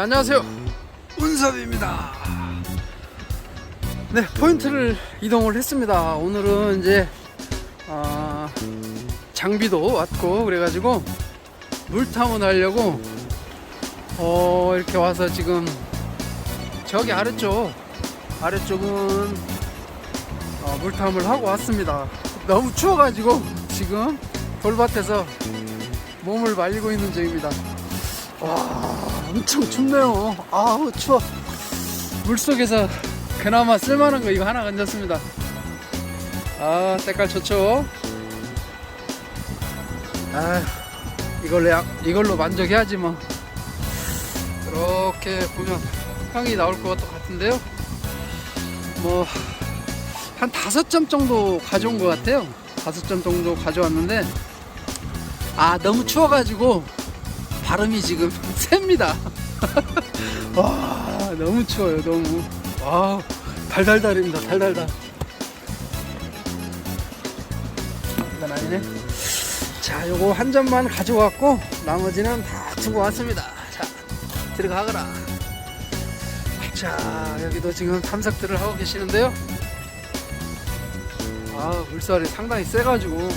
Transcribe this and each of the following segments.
네, 안녕하세요. 운섭입니다. 네, 포인트를 이동을 했습니다. 오늘은 이제, 아, 장비도 왔고, 그래가지고, 물탐을 하려고, 어, 이렇게 와서 지금, 저기 아래쪽, 아래쪽은, 어, 물탐을 하고 왔습니다. 너무 추워가지고, 지금, 돌밭에서 몸을 말리고 있는 중입니다. 와 엄청 춥네요. 아우 추워. 물속에서 그나마 쓸만한 거 이거 하나 건졌습니다. 아 때깔 좋죠? 아 이걸로 약, 이걸로 만족해야지 뭐. 이렇게 보면 향이 나올 것 같은데요? 뭐 한 다섯 점 정도 가져온 것 같아요. 다섯 점 정도 가져왔는데 아 너무 추워가지고 발음이 지금 셉니다. 와 너무 추워요 너무. 와 달달달입니다 달달달. 이건 아니네. 자 요거 한 점만 가져왔고 나머지는 다 두고 왔습니다. 자 들어가거라. 자 여기도 지금 탐색들을 하고 계시는데요. 아 물살이 상당히 세가지고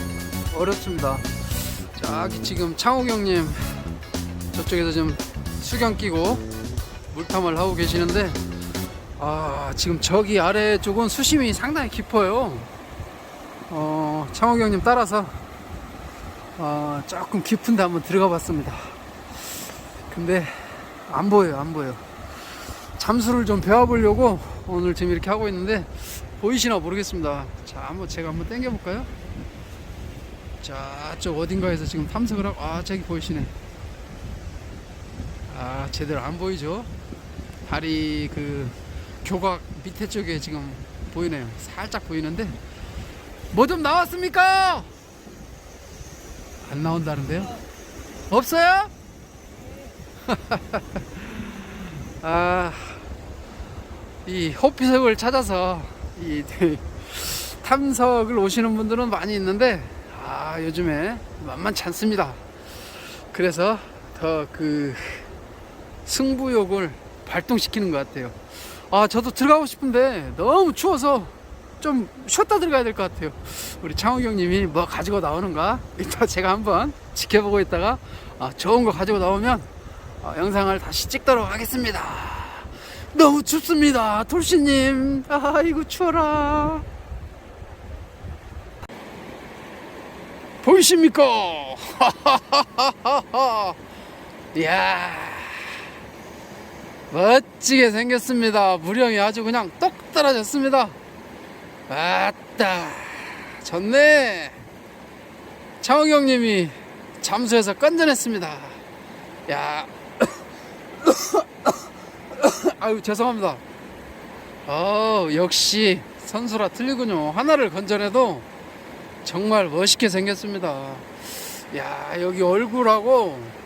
어렵습니다. 저기 지금 창욱 형님 저쪽에서 좀 수경 끼고 물탐을 하고 계시는데 아 지금 저기 아래 쪽은 수심이 상당히 깊어요. 어 창욱 형님 따라서 어, 조금 깊은 데 한번 들어가 봤습니다. 근데 안 보여요 안 보여 잠수를 좀 배워보려고 오늘 지금 이렇게 하고 있는데 보이시나 모르겠습니다. 자 한번 제가 한번 당겨 볼까요? 자, 저 어딘가에서 지금 탐색을 하고, 아, 저기 보이시네. 아, 제대로 안 보이죠? 다리 그 교각 밑에 쪽에 지금 보이네요. 살짝 보이는데, 뭐 좀 나왔습니까? 안 나온다는데요? 없어요? 아, 이 호피석을 찾아서 이 탐석을 오시는 분들은 많이 있는데, 아 요즘에 만만치 않습니다 그래서 더그 승부욕을 발동시키는 것 같아요. 아 저도 들어가고 싶은데 너무 추워서 좀 쉬었다 들어가야 될 것 같아요. 우리 창욱이 형님이 뭐 가지고 나오는가? 이따 제가 한번 지켜보고 있다가 아, 좋은 거 가지고 나오면 아, 영상을 다시 찍도록 하겠습니다. 너무 춥습니다 돌씨님. 아이고 추워라. 보이십니까? 이야, 멋지게 생겼습니다. 무령이 아주 그냥 똑 떨어졌습니다. 아따, 좋네. 창욱 형님이 잠수해서 건져냈습니다. 야, 아유 죄송합니다. 어, 역시 선수라 틀리군요. 하나를 건져내도 정말 멋있게 생겼습니다. 야, 여기 얼굴하고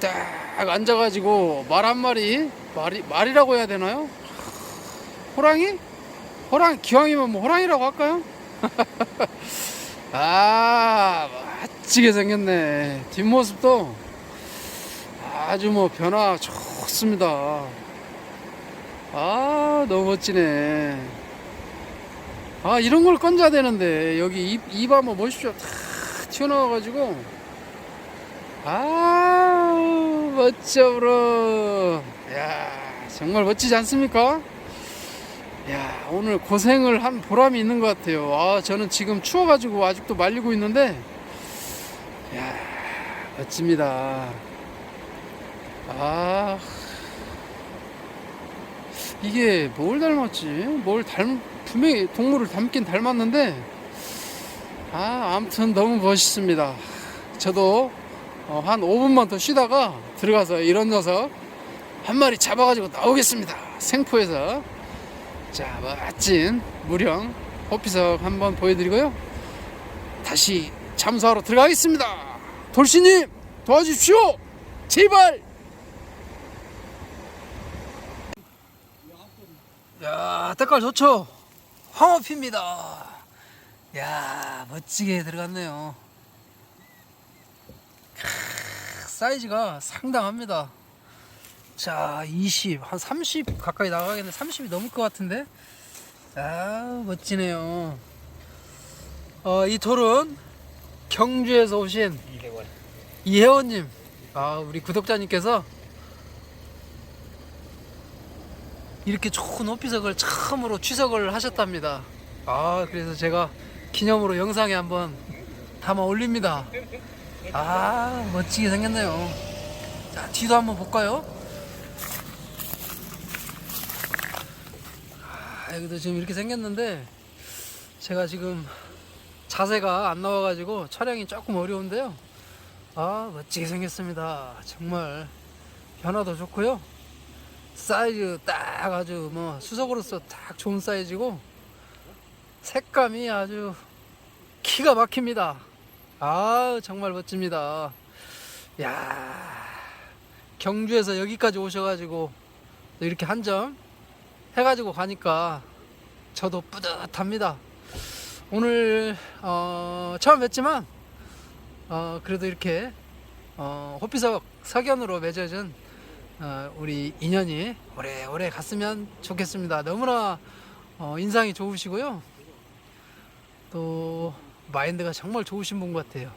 딱 앉아가지고 말 한 마리, 말이, 말이라고 해야 되나요? 호랑이? 호랑, 기왕이면 뭐 호랑이라고 할까요? 아, 멋지게 생겼네. 뒷모습도 아주 뭐 변화 좋습니다. 아, 너무 멋지네. 아 이런 걸 건져야 되는데 여기 입, 입 한번 보십시오 다 튀어나와가지고 아 멋져 브로. 야 정말 멋지지 않습니까? 야 오늘 고생을 한 보람이 있는 것 같아요. 아 저는 지금 추워가지고 아직도 말리고 있는데 야 멋집니다. 아 이게 뭘 닮았지? 뭘 닮, 분명히 동물을 닮긴 닮았는데 아 아무튼 너무 멋있습니다. 저도 어, 한 5분만 더 쉬다가 들어가서 이런 녀석 한 마리 잡아가지고 나오겠습니다. 생포에서. 자 멋진 무령 호피석 한번 보여드리고요. 다시 잠수하러 들어가겠습니다. 돌씨님 도와주십시오. 제발! 야 색깔 좋죠? 황어피입니다. 야 멋지게 들어갔네요. 크, 사이즈가 상당합니다. 자, 20, 한 30 가까이 나가겠는데 30이 넘을 것 같은데. 아, 멋지네요. 어, 이 돌은 경주에서 오신 이해원. 이혜원님, 아, 우리 구독자님께서 이렇게 좋은 호피석을 처음으로 취석을 하셨답니다. 아, 그래서 제가 기념으로 영상에 한번 담아 올립니다. 아, 멋지게 생겼네요. 자, 뒤도 한번 볼까요? 아, 여기도 지금 이렇게 생겼는데, 제가 지금 자세가 안 나와가지고 촬영이 조금 어려운데요. 아, 멋지게 생겼습니다. 정말 변화도 좋고요. 사이즈 딱 아주 뭐 수석으로서 딱 좋은 사이즈고 색감이 아주 기가 막힙니다. 아 정말 멋집니다. 야 경주에서 여기까지 오셔가지고 또 이렇게 한 점 해가지고 가니까 저도 뿌듯합니다. 오늘 어, 처음 뵀지만 어, 그래도 이렇게 어, 호피석 석연으로 맺어진 어, 우리 인연이 오래오래 갔으면 좋겠습니다. 너무나 어, 인상이 좋으시고요. 또 마인드가 정말 좋으신 분 같아요.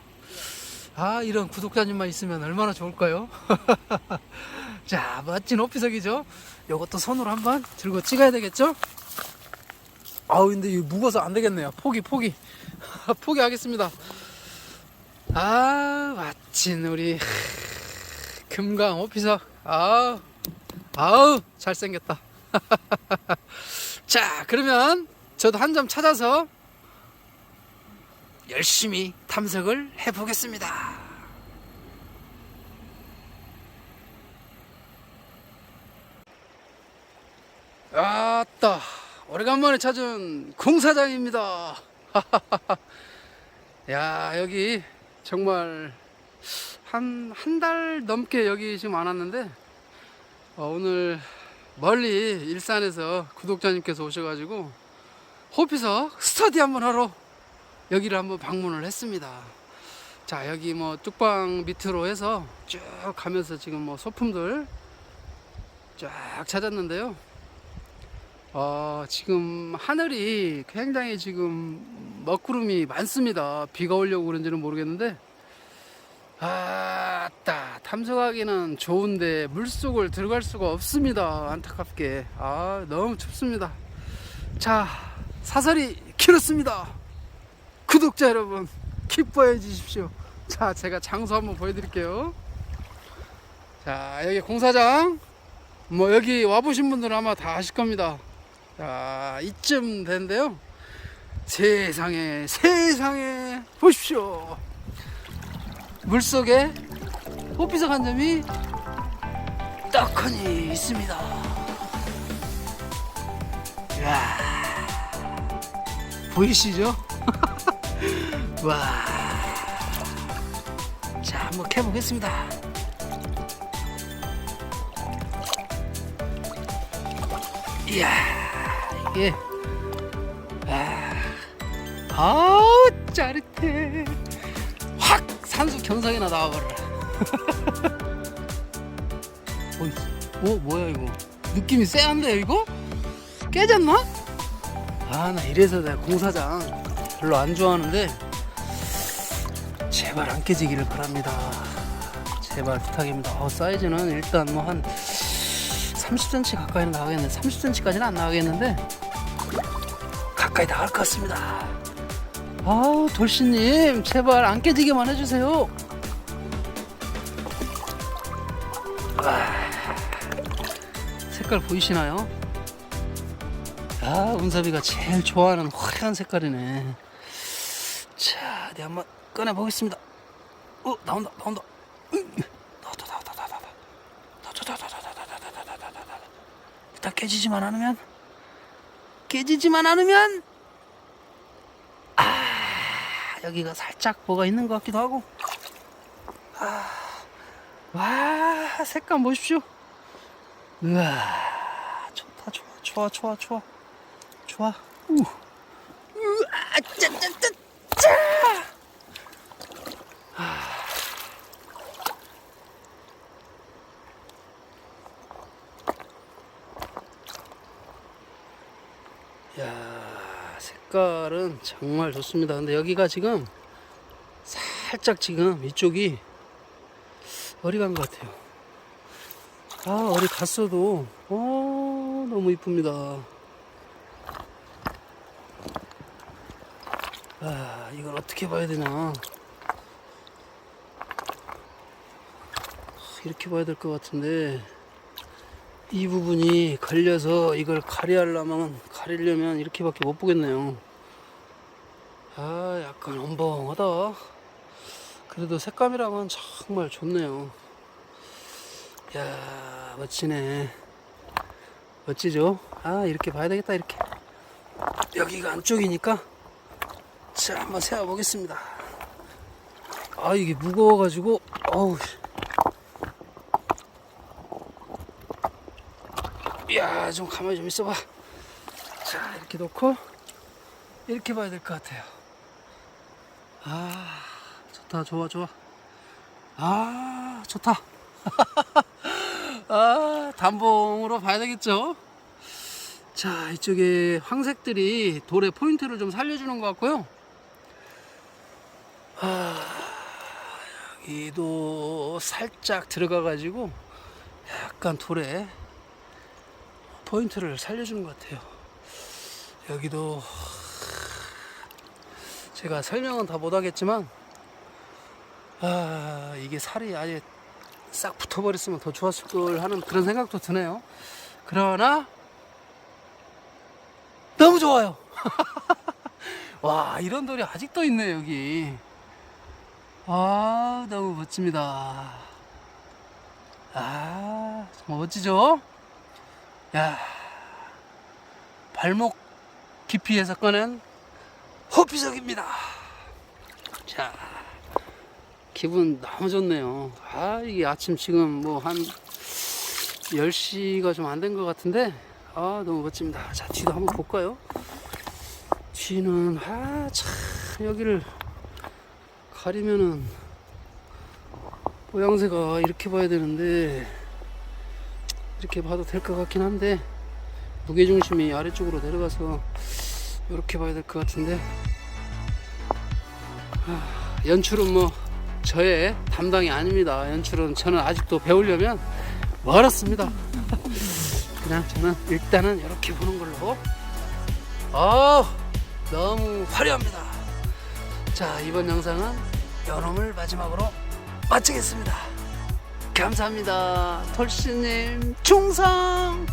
아 이런 구독자님만 있으면 얼마나 좋을까요? 자 멋진 호피석이죠. 요것도 손으로 한번 들고 찍어야 되겠죠? 아우 근데 이거 무거워서 안 되겠네요. 포기 포기 포기하겠습니다. 아 마친 우리 금강 호피석 아우 아우 잘생겼다. 자 그러면 저도 한 점 찾아서 열심히 탐색을 해보겠습니다. 아따 오래간만에 찾은 공사장입니다. 야 여기 정말 한 한 달 넘게 여기 지금 안 왔는데 어, 오늘 멀리 일산에서 구독자님께서 오셔가지고 호피석 스터디 한번 하러 여기를 한번 방문을 했습니다. 자 여기 뭐 뚝방 밑으로 해서 쭉 가면서 지금 뭐 소품들 쫙 찾았는데요. 어, 지금 하늘이 굉장히 지금 먹구름이 많습니다. 비가 오려고 그런지는 모르겠는데 아따 탐색하기는 좋은데 물속을 들어갈 수가 없습니다. 안타깝게 아 너무 춥습니다. 자 사설이 길었습니다. 구독자 여러분 기뻐해 주십시오. 자 제가 장소 한번 보여드릴게요. 자 여기 공사장 뭐 여기 와보신 분들은 아마 다 아실 겁니다. 자 이쯤 된데요. 세상에 세상에 보십시오. 물 속에 호피석 한 점이 떡하니 있습니다. 이야, 보이시죠? 와, 자 한번 캐보겠습니다. 이야, 이게 아, 아우 짜릿해. 확 산수 경상이나 나와버려. 어 뭐야 이거? 느낌이 쎄한데 이거? 깨졌나? 아 나 이래서 내가 공사장 별로 안 좋아하는데 제발 안 깨지기를 바랍니다. 제발 부탁입니다. 어, 사이즈는 일단 뭐 한 30cm 가까이는 나가겠네. 30cm까지는 안 나가겠는데 가까이 나갈 것 같습니다. 아우 돌씨님 제발 안 깨지게만 해주세요 아, 색깔 보이시나요? 아 운섭이가 제일 좋아하는 화려한 색깔이네 자 어디 한번 꺼내 보겠습니다. 어 나온다 나온다. 나왔다 나왔다 나왔다 나왔다 나왔다 나왔다 나왔다 일단 깨지지만 않으면 깨지지만 않으면 아 여기가 살짝 뭐가 있는 것 같기도 하고 아, 와 색감 보십시오. 우와 좋다 좋아 좋아 좋아 좋아 좋아 우. 정말 좋습니다. 근데 여기가 지금 살짝 지금 이쪽이 어리 간 것 같아요. 아, 어리 갔어도, 어, 너무 이쁩니다. 아, 이걸 어떻게 봐야 되나. 이렇게 봐야 될 것 같은데, 이 부분이 걸려서 이걸 가리하려면, 가리려면 이렇게밖에 못 보겠네요. 아, 약간 엄벙하다. 그래도 색감이랑은 정말 좋네요. 야 멋지네. 멋지죠? 아, 이렇게 봐야 되겠다, 이렇게. 여기가 안쪽이니까. 자, 한번 세워 보겠습니다. 아, 이게 무거워 가지고, 어우. 야, 좀 가만히 좀 있어봐. 자, 이렇게 놓고, 이렇게 봐야 될 것 같아요. 아, 좋다, 좋아, 좋아. 아, 좋다. 아, 단봉으로 봐야 되겠죠? 자, 이쪽에 황색들이 돌의 포인트를 좀 살려주는 것 같고요. 아, 여기도 살짝 들어가 가지고 약간 돌에 포인트를 살려주는 것 같아요. 여기도 제가 설명은 다 못하겠지만 아 이게 살이 아예 싹 붙어버렸으면 더 좋았을 걸 하는 그런 생각도 드네요. 그러나 너무 좋아요. 와 이런 돌이 아직도 있네 여기. 아 너무 멋집니다. 아 정말 멋지죠? 야 발목 깊이에서 꺼낸 호피석입니다. 자, 기분 너무 좋네요. 아, 이게 아침 지금 뭐 한 10시가 좀 안 된 것 같은데, 아, 너무 멋집니다. 자, 뒤도 한번 볼까요? 뒤는, 아, 참, 여기를 가리면은, 모양새가 이렇게 봐야 되는데, 이렇게 봐도 될 것 같긴 한데, 무게중심이 아래쪽으로 내려가서, 이렇게 봐야 될 것 같은데. 아, 연출은 뭐 저의 담당이 아닙니다. 연출은 저는 아직도 배우려면 멀었습니다. 그냥 저는 일단은 이렇게 보는 걸로. 아 너무 화려합니다. 자 이번 영상은 여름을 마지막으로 마치겠습니다. 감사합니다. 톨씨님 충성